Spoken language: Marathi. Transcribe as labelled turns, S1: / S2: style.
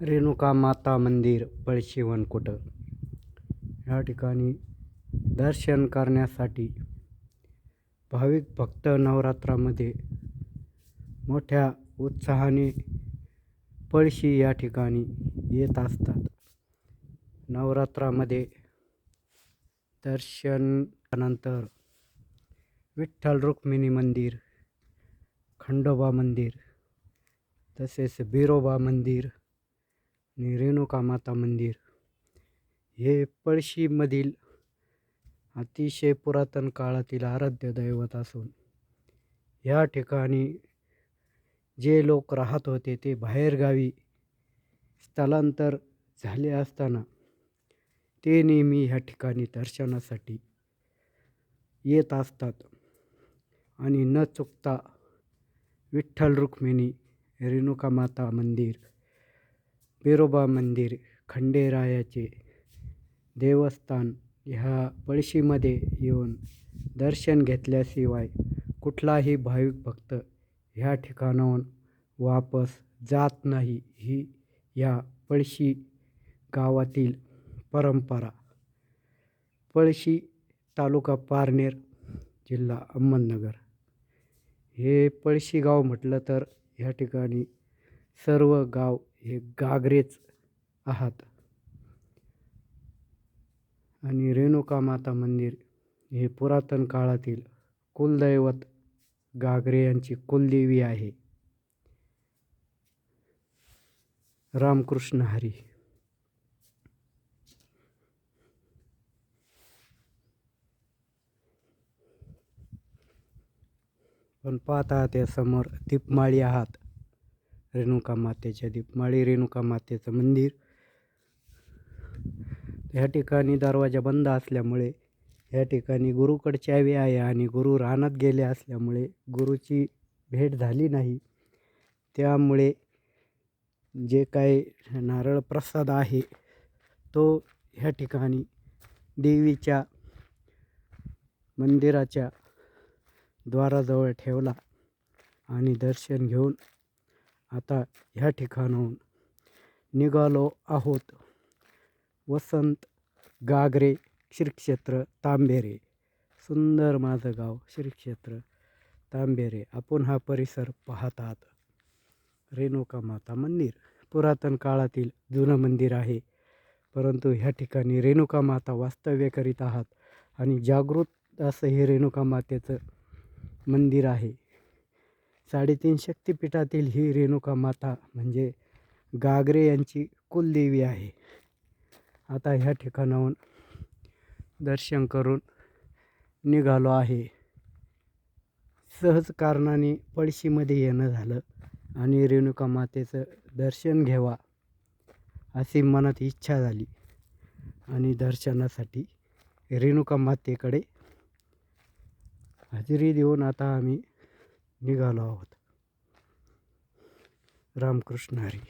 S1: रेणुका माता मंदिर पळशी वनकुट या ठिकाणी दर्शन करण्यासाठी भाविक भक्त नवरात्रामध्ये मोठ्या उत्साहाने पळशी या ठिकाणी येत असतात. नवरात्रामध्ये दर्शनानंतर विठ्ठल रुक्मिणी मंदिर खंडोबा मंदिर तसेच बिरोबा मंदिर रेणुका माता मंदिर. हे पळशीमधील अतिशय पुरातन काळातील आराध्य दैवत असून या ठिकाणी जे लोक राहत होते ते बाहेरगावी स्थलांतर झाले असताना ते नेहमी ह्या ठिकाणी दर्शनासाठी येत असतात. आणि न चुकता विठ्ठल रुक्मिणी रेणुका माता मंदिर पिरोबा मंदिर खंडेरायाचे देवस्थान ह्या पळशीमध्ये येऊन दर्शन घेतल्याशिवाय कुठलाही भाविक भक्त ह्या ठिकाणाहून वापस जात नाही. ही या पळशी गावातील परंपरा. पळशी तालुका पारनेर जिल्हा अहमदनगर. हे पळशी गाव म्हटलं तर ह्या ठिकाणी सर्व गाव हे गागरेच आहात. आणि रेणुका माता मंदिर हे पुरातन काळातील कुलदैवत गागरे यांची कुलदेवी आहे. रामकृष्ण हरी. पण पाहता त्या समोर दीपमाळी आहात. रेणुका मातेच्या दीपमाळी रेणुका मातेचं मंदिर. ह्या ठिकाणी दरवाजा बंद असल्यामुळे ह्या ठिकाणी गुरुकडच्या चावी आहे आणि गुरु रानात गेले असल्यामुळे गुरुची भेट झाली नाही. त्यामुळे जे काही नारळ प्रसाद आहे तो ह्या ठिकाणी देवीच्या मंदिराच्या द्वाराजवळ ठेवला आणि दर्शन घेऊन आता ह्या ठिकाणाहून निघालो आहोत. वसंत गागरे श्रीक्षेत्र तांबेरे. सुंदर माझं गाव श्रीक्षेत्र तांबेरे. आपण हा परिसर पाहतात. रेणुका माता मंदिर. पुरातन काळातील जुनं मंदिर आहे. परंतु ह्या ठिकाणी रेणुका माता वास्तव्य करीत आहात. आणि जागृत असं हे रेणुका मातेचं मंदिर आहे. साडेतीन शक्तिपीठातील ही रेणुका माता म्हणजे गागरे यांची कुलदेवी आहे. आता ह्या ठिकाणाहून दर्शन करून निघालो आहे. सहज कारणाने पळशीमध्ये येणं झालं आणि रेणुका मातेचं दर्शन घ्यावा अशी मनात इच्छा झाली आणि दर्शनासाठी रेणुका मातेकडे हजेरी देऊन आता आम्ही निघालो आहोत. रामकृष्ण हरी.